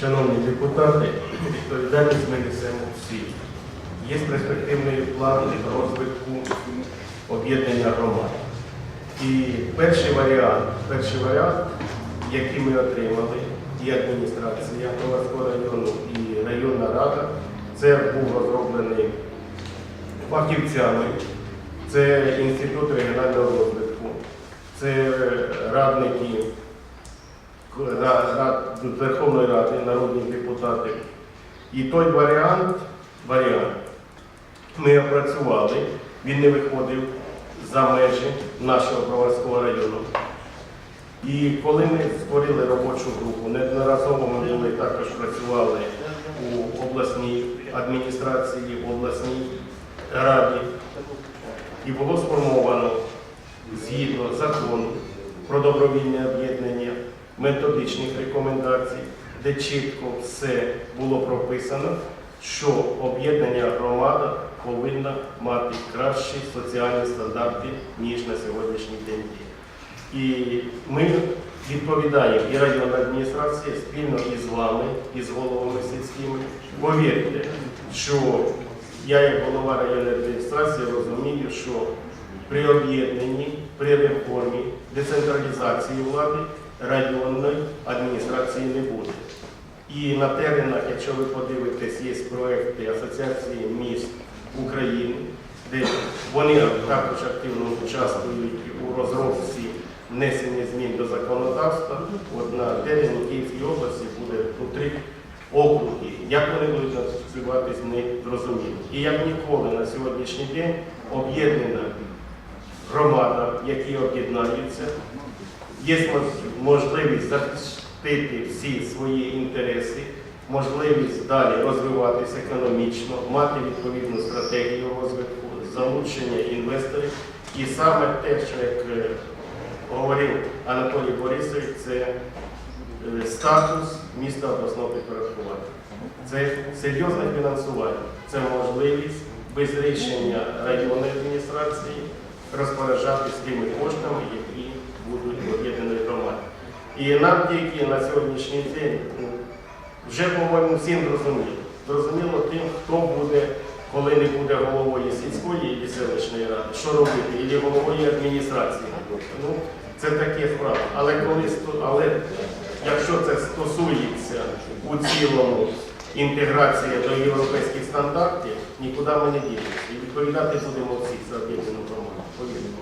Шановні депутати, відповідальність ми несемо всі. Є перспективний план розвитку об'єднання громад. І перший варіант, перший варіант, який ми отримали, і адміністрація Новоського району, і районна рада, це був розроблений фахівцями, це Інститут регіонального розвитку, це радники Ра- Рад- Верховної Ради, народні депутати. І той варіант, варіант ми опрацювали, він не виходив за межі нашого Броварського району. І коли ми створили робочу групу, неодноразово ми були також працювали у обласній адміністрації, в обласній раді, і було сформовано згідно закону про добровільне об'єднання методичних рекомендацій, де чітко все було прописано, що об'єднання громада повинна мати кращі соціальні стандарти, ніж на сьогоднішній день є. І ми відповідаємо і районна адміністрація спільно із вами, із головами сільськими. Повірте, що я, як голова районної адміністрації, розумію, що при об'єднанні, при реформі, децентралізації влади районної адміністрації не буде. І на теренах, якщо ви подивитесь, є проекти Асоціації міст України, де вони також активно участвують у розробці внесення змін до законодавства. От на терені Київської області буде внутрі округи. Як вони будуть називатись, не зрозуміло. І як ніколи на сьогоднішній день об'єднана громада, які об'єднаються, є можливість захистити всі свої інтереси, можливість далі розвиватися економічно, мати відповідну стратегію розвитку, залучення інвесторів. І саме те, що як е, говорив Анатолій Борисович, це е, статус міста обласного підпорядкування. Це серйозне фінансування, це можливість без рішення районної адміністрації розпоряджатися тими коштами, які будуть в об'єднаної громаді. І нам тільки на сьогоднішній день ну, вже, по-моєму, всім зрозуміло. Зрозуміло тим, хто буде, коли не буде головою сільської і селищної ради, що робити, і головою адміністрації. Ну, це таке справа. Але коли але якщо це стосується у цілому інтеграція до європейських стандартів, нікуди ми не ділимося. І відповідати будемо всі за об'єднану громаду. Повірте.